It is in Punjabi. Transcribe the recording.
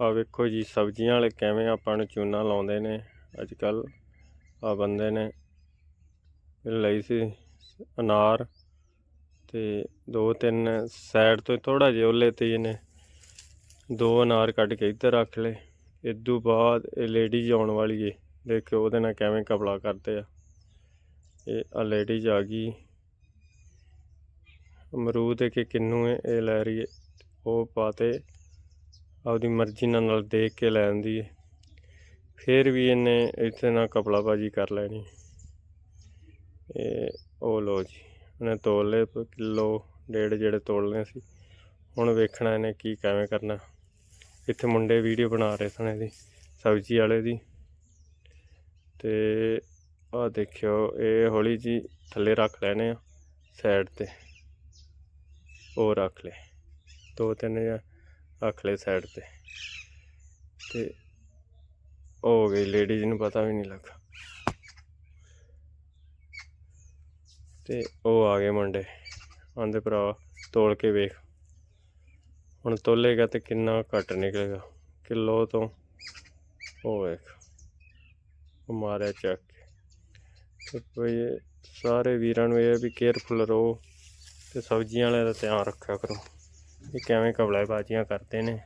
ਆ ਵੇਖੋ ਜੀ, ਸਬਜ਼ੀਆਂ ਵਾਲੇ ਕਿਵੇਂ ਆਪਾਂ ਨੂੰ ਚੂਨਾ ਲਾਉਂਦੇ ਨੇ ਅੱਜ ਕੱਲ ਆ ਬੰਦੇ ਨੇ ਲਈ ਸੀ ਅਨਾਰ ਤੇ ਦੋ ਤਿੰਨ ਸਾਈਡ ਤੋਂ ਥੋੜਾ ਜਿਹਾ ਉਹਲੇ ਤੇ ਇਹਨੇ ਦੋ ਅਨਾਰ ਕੱਢ ਕੇ ਇੱਧਰ ਰੱਖ ਲਏ। ਇਦੋਂ ਬਾਅਦ ਇਹ ਲੇਡੀਜ਼ ਆਉਣ ਵਾਲੀ ਏ, ਦੇਖਿਓ ਉਹਦੇ ਨਾਲ ਕਿਵੇਂ ਕਪੜਾ ਕਰਦੇ ਆ। ਇਹ ਆ ਲੇਡੀਜ਼ ਆ ਗਈ। ਅਮਰੂਦ ਕਿ ਕਿੰਨੂ ਹੈ ਇਹ ਲੈ ਰਹੀ ਹੈ ਉਹ ਪਾਤੇ ਆਪਦੀ ਮਰਜ਼ੀ ਨਾਲ ਦੇਖ ਕੇ ਲੈ ਆਂਦੀ ਹੈ ਫਿਰ ਵੀ ਇਹਨੇ ਇੱਥੇ ਨਾਲ ਕਪੜਾਬਾਜੀ ਕਰ ਲੈਣੀ। ਇਹ ਉਹ ਲੋ ਜੀ ਉਹਨੇ ਤੋਲ ਲਏ ਪ- ਕਿਲੋ ਡੇਢ ਜਿਹੜੇ ਤੋਲਨੇ ਸੀ। ਹੁਣ ਵੇਖਣਾ ਇਹਨੇ ਕੀ ਕਿਵੇਂ ਕਰਨਾ। ਇੱਥੇ ਮੁੰਡੇ ਵੀਡੀਓ ਬਣਾ ਰਹੇ ਸਨ ਇਹਦੀ, ਸਬਜ਼ੀ ਵਾਲੇ ਦੀ। ਤੇ ਆਹ ਦੇਖਿਓ, ਇਹ ਹੌਲੀ ਜੀ ਥੱਲੇ ਰੱਖ ਲੈਣੇ ਆ, ਸਾਈਡ ਤੇ। ਉਹ ਰੱਖ ਲੈ ਦੋ ਤਿੰਨ ਜਾਂ ਰੱਖ ਲੈ ਸਾਈਡ ਤੇ ਤੇ ਹੋ ਗਈ ਲੇਡੀਜ਼ ਨੂੰ ਪਤਾ ਵੀ ਨਹੀਂ ਲੱਗਾ। ਤੇ ਉਹ ਆ ਗਏ ਮੁੰਡੇ। ਆਂਦੇ ਭਰਾ, ਤੋਲ ਕੇ ਵੇਖ। ਹੁਣ ਤੋਲੇਗਾ ਤੇ ਕਿੰਨਾ ਘੱਟ ਨਿਕਲੇਗਾ। ਕਿਲੋ ਤੋਂ ਉਹ ਵੇਖ। ਉਹ ਮਾਰਿਆ ਚੱਕ ਕੇ। ਤੇ ਭਈ ਸਾਰੇ ਵੀਰਾਂ ਨੂੰ ਇਹ ਵੀ ਕੇਅਰਫੁਲ ਰਹੋ ਤੇ ਸਬਜ਼ੀਆਂ ਵਾਲਿਆਂ ਦਾ ਧਿਆਨ ਰੱਖਿਆ ਕਰੋ। ਇਹ ਕਿਵੇਂ ਕਬਲਾ ਬਾਜੀਆਂ ਕਰਦੇ ਨੇ।